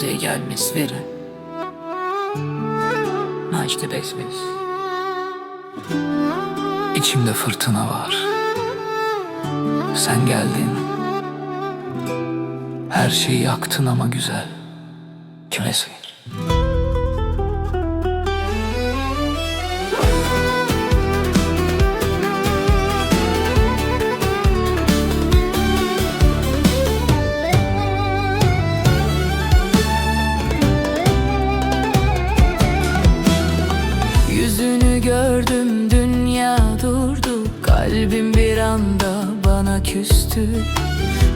noktaya gelmesi işte bes bes. İçimde fırtına var. Sen geldin. Her şeyi yaktın ama güzel. Kime sığır? Gördüm dünya durdu. Kalbim bir anda bana küstü.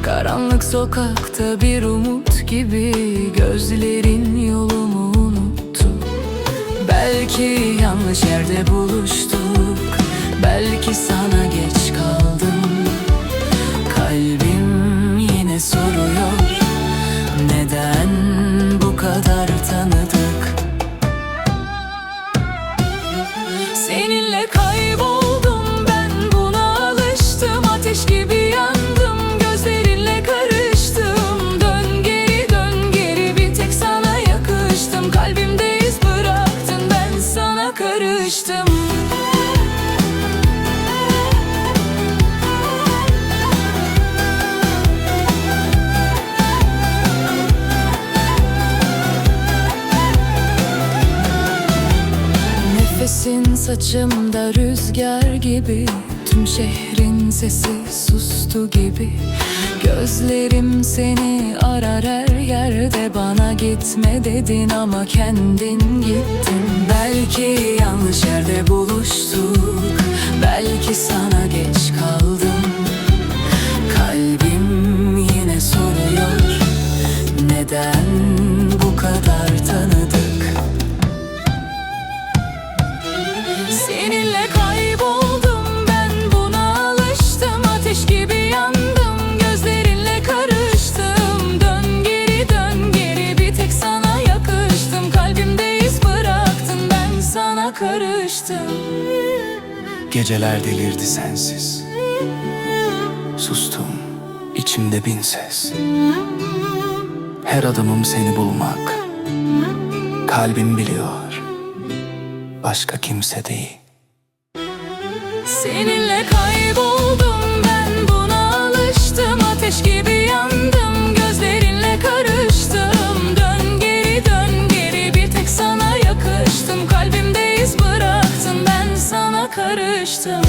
Karanlık sokakta bir umut gibi Gözlerin yolumu unuttu. Belki yanlış yerde buluştuk Belki sana Kayboldum ben. Buna alıştım Ateş gibi yandım gözlerinle karıştım. Dön geri dön geri bir tek sana yakıştım. Kalbimde iz bıraktın ben sana karıştım Nefesin saçımda rüzgar gibi Tüm şehrin sesi sustu gibi. Gözlerim seni arar her yerde Bana gitme dedin ama kendin gittin. Belki yanlış yerde buluştuk Belki sana geç kaldım sana karıştım Geceler delirdi sensiz. Sustum içimde bin ses. Her adımım seni bulmak. Kalbim biliyor Başka kimse değil. Seninle kayboldum karıştım.